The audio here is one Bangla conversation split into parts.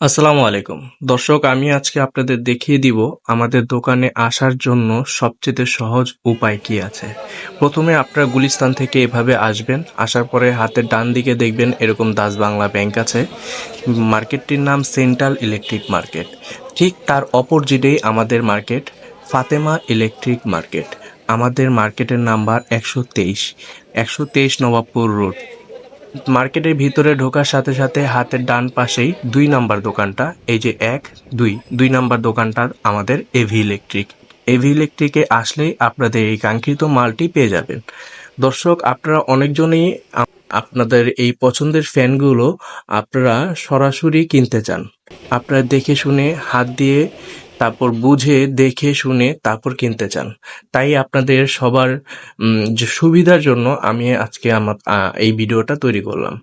আসসালামু আলাইকুম। দর্শক, আমি আজকে আপনাদের দেখিয়ে দিব আমাদের দোকানে আসার জন্য সবচেয়ে সহজ উপায় কি আছে। প্রথমে আপনারা গুলিস্তান থেকে এভাবে আসবেন, আসার পরে হাতের ডান দিকে দেখবেন এরকম দাস বাংলা ব্যাংক আছে। মার্কেটটির নাম সেন্ট্রাল ইলেকট্রিক মার্কেট। ঠিক তার অপোজিটেই আমাদের মার্কেট, ফাতেমা ইলেকট্রিক মার্কেট। আমাদের মার্কেটের নাম্বার একশো তেইশ একশো তেইশ নবাবপুর রোড। মার্কেটের ভিতরে ঢোকার সাথে সাথে হাতের ডান পাশেই দুই নাম্বার দোকানটা, এই যে এক, দুই। দুই নাম্বার দোকানটা আমাদের এভি ইলেকট্রিক। এভি ইলেকট্রিকে আসলেই আপনাদের এই কাঙ্ক্ষিত মালটি পেয়ে যাবেন। দর্শক, আপনারা অনেকজনই আপ- আপনাদের এই পছন্দের ফ্যানগুলো আপনারা সরাসরি কিনতে চান। আপনারা দেখে শুনে হাত দিয়ে তারপর বুঝে, দেখে, শুনে, তারপর কিনতে চান। তাই আপনাদের সবার সুবিধার জন্য আমি আজকে আমার এই ভিডিওটা তৈরি করলাম।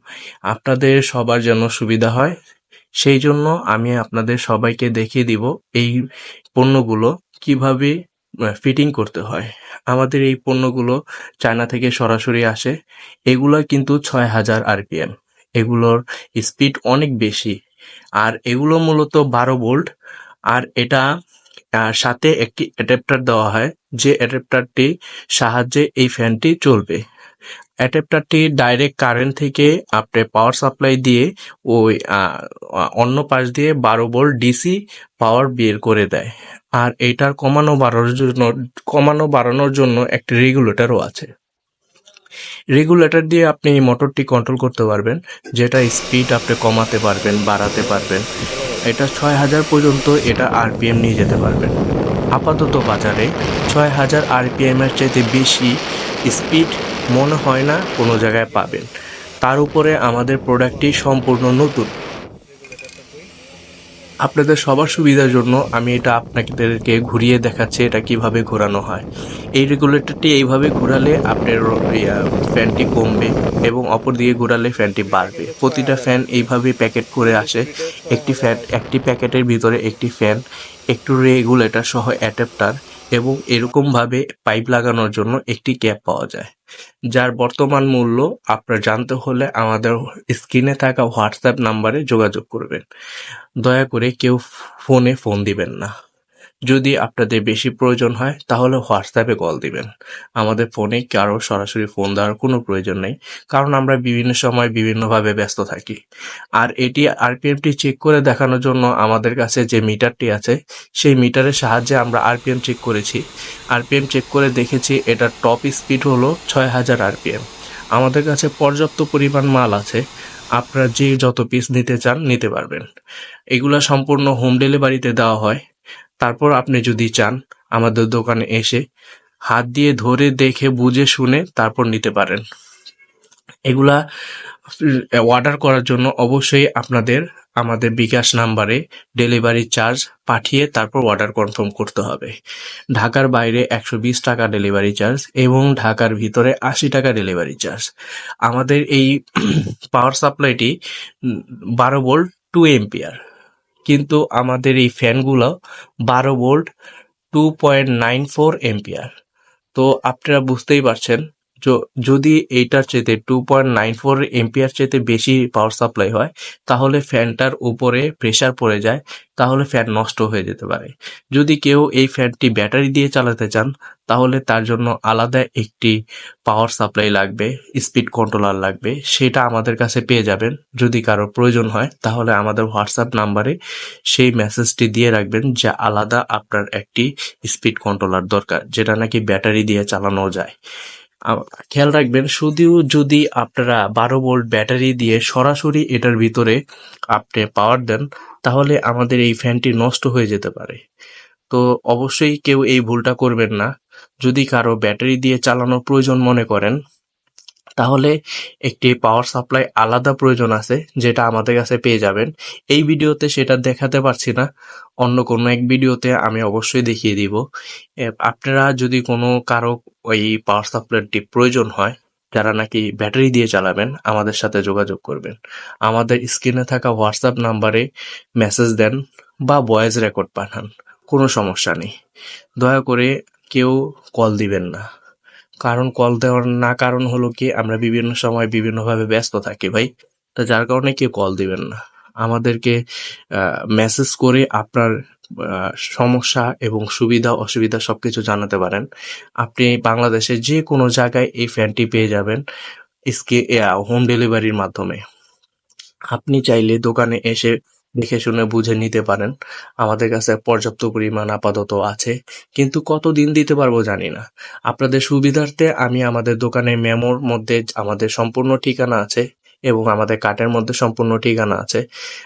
আপনাদের সবার জন্য সুবিধা হয়, সেই জন্য আমি আপনাদের সবাইকে দেখিয়ে দিব এই পণ্যগুলো কীভাবে ফিটিং করতে হয়। আমাদের এই পণ্যগুলো চায়না থেকে সরাসরি আসে। এগুলো কিন্তু ছয় হাজার আরপিএম। এগুলোর স্পিড অনেক বেশি। আর এগুলো মূলত বারো ভোল্ট। আর এটা সাথে একটি অ্যাডাপ্টার দেওয়া হয়, যে অ্যাডাপ্টারটি সাহায্যে এই ফ্যানটি চলবে। অ্যাডাপ্টারটি ডাইরেক্ট কারেন্ট থেকে আপনি পাওয়ার সাপ্লাই দিয়ে ওই অন্য পাশ দিয়ে বারো ভোল্ট ডিসি পাওয়ার বের করে দেয়। আর এটার কমানো বাড়ানোর জন্য, কমানো বাড়ানোর জন্য একটি রেগুলেটরও আছে। রেগুলেটর দিয়ে আপনি এই মোটরটি কন্ট্রোল করতে পারবেন যেটা স্পিড আপনি কমাতে পারবেন, বাড়াতে পারবেন। এটা ছয় হাজার পর্যন্ত এটা আরপিএম নিয়ে যেতে পারবেন। আপাতত বাজারে ছয় হাজার আরপিএমের চাইতে বেশি স্পিড মনে হয় না কোনো জায়গায় পাবেন। তার উপরে আমাদের প্রোডাক্টটি সম্পূর্ণ নতুন। আপনাদের সবার সুবিধার জন্য আমি এটা আপনাদেরকে ঘুরিয়ে দেখাচ্ছি এটা কীভাবে ঘোরানো হয়। এই রেগুলেটরটি এইভাবে ঘোরালে আপনার ফ্যানটি কমবে এবং অপর দিকে ঘোরালে ফ্যানটি বাড়বে। প্রতিটা ফ্যান এইভাবে প্যাকেট করে আসে। একটি ফ্যান একটি প্যাকেটের ভিতরে একটি ফ্যান একটু রেগুলেটর সহ অ্যাডাপ্টার এবং এরকমভাবে পাইপ লাগানোর জন্য একটি ক্যাপ পাওয়া যায়, যার বর্তমান মূল্য আপনার জানতে হলে আমাদের স্ক্রিনে থাকা হোয়াটসঅ্যাপ নাম্বারে যোগাযোগ করবেন। দয়া করে কেউ ফোনে ফোন দিবেন না। যদি আপনাদের বেশি প্রয়োজন হয়, তাহলে হোয়াটসঅ্যাপে কল দিবেন। আমাদের ফোনে কারও সরাসরি ফোন দেওয়ার কোনো প্রয়োজন নেই, কারণ আমরা বিভিন্ন সময় বিভিন্নভাবে ব্যস্ত থাকি। আর এটি আরপিএমটি চেক করে দেখানোর জন্য আমাদের কাছে যে মিটারটি আছে, সেই মিটারের সাহায্যে আমরা আরপিএম চেক করেছি। আরপিএম চেক করে দেখেছি, এটার টপ স্পিড হলো ছয় হাজার আরপিএম আমাদের কাছে পর্যাপ্ত পরিমাণ মাল আছে, আপনারা যে যত পিস নিতে চান, নিতে পারবেন। এগুলা সম্পূর্ণ হোম ডেলিভারিতে দেওয়া হয়। তারপর আপনি যদি চান আমাদের দোকানে এসে হাত দিয়ে ধরে দেখে, বুঝে, শুনে তারপর নিতে পারেন। এগুলা অর্ডার করার জন্য অবশ্যই আপনাদের, আমাদের বিকাশ নাম্বারে ডেলিভারি চার্জ পাঠিয়ে তারপর অর্ডার কনফার্ম করতে হবে। ঢাকার বাইরে একশো বিশ টাকা ডেলিভারি চার্জ এবং ঢাকার ভিতরে আশি টাকা ডেলিভারি চার্জ আমাদের এই পাওয়ার সাপ্লাইটি বারো ভোল্ট টু এম্পিয়ার কিন্তু আমাদের এই ফ্যানগুলো বারো volt two point nine four ampere তো আপনারা বুঝতেই পারছেন যদি এইটার চেয়ে two point nine four ampere চেয়ে বেশি পাওয়ার সাপ্লাই হয়, তাহলে ফ্যানটার উপরে প্রেশার পড়ে যায়, তাহলে ফ্যান নষ্ট হয়ে যেতে পারে। যদি কেউ এই ফ্যানটি ব্যাটারি দিয়ে চালাতে চান, তাহলে তার জন্য আলাদা একটি পাওয়ার সাপ্লাই লাগবে স্পিড কন্ট্রোলার লাগবে, সেটা আমাদের কাছে পেয়ে যাবেন। যদি কারও প্রয়োজন হয়, তাহলে আমাদের হোয়াটসঅ্যাপ নাম্বারে সেই মেসেজটি দিয়ে রাখবেন, যে আলাদা আপনার একটি স্পিড কন্ট্রোলার দরকার, যেটা নাকি ব্যাটারি দিয়ে চালানো যায়। খেয়াল রাখবেন, শুধু যদি আপনারা বারো ভোল্ট ব্যাটারি দিয়ে সরাসরি এটার ভিতরে আপনি পাওয়ার দেন, তাহলে আমাদের এই ফ্যানটি নষ্ট হয়ে যেতে পারে। তো অবশ্যই কেউ এই ভুলটা করবেন না। যদি কারও ব্যাটারি দিয়ে চালানোর প্রয়োজন মনে করেন তাহলে একটি পাওয়ার সাপ্লাই আলাদা প্রয়োজন আছে, যেটা আমাদের কাছে পেয়ে যাবেন। এই ভিডিওতে সেটা দেখাতে পারছি না। অন্য কোনো এক ভিডিওতে আমি অবশ্যই দেখিয়ে দিব। আপনারা যদি কোনো কারও ওই পাওয়ার সাপ্লাইটি প্রয়োজন হয়, যারা নাকি ব্যাটারি দিয়ে চালাবেন, আমাদের সাথে যোগাযোগ করবেন। আমাদের স্ক্রিনে থাকা হোয়াটসঅ্যাপ নাম্বারে মেসেজ দেন বা ভয়েস রেকর্ড পাঠান। কোনো সমস্যা নেই। দয়া করে কেউ কল দিবেন না। কারণ কল দেওয়ার না কারণ হলো কি, আমরা বিভিন্ন সময় বিভিন্নভাবে ব্যস্ত থাকি ভাই। তা যার কারণে কেউ কল দিবেন না। আমাদেরকে মেসেজ করে আপনার সমস্যা এবং সুবিধা, অসুবিধা সবকিছু জানাতে পারেন। আপনি বাংলাদেশের যে কোনো জায়গায় এই ফ্যানটি পেয়ে যাবেন ইসকে হোম ডেলিভারির মাধ্যমে। আপনি চাইলে দোকানে এসে দেখে শুনে বুঝে নিতে পারেন। আমাদের কাছে পর্যাপ্ত পরিমাণ আপাতত আছে, কিন্তু কতদিন দিতে পারব জানি না। আপনাদের সুবিধার্থে আমি আমাদের দোকানের মেমোর মধ্যে আমাদের সম্পূর্ণ ঠিকানা আছে এবং আমাদের কার্ডের মধ্যে সম্পূর্ণ ঠিকানা আছে।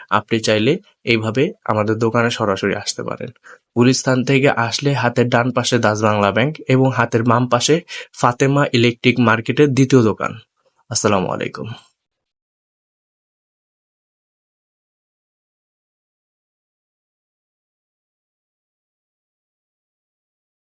আপনি চাইলে এইভাবে আমাদের দোকানে সরাসরি আসতে পারেন। গুলিস্তান থেকে আসলে হাতের ডান পাশে দাস বাংলা ব্যাংক এবং হাতের বাম পাশে ফাতেমা ইলেকট্রিক মার্কেটের দ্বিতীয় দোকান। আসসালামু আলাইকুম।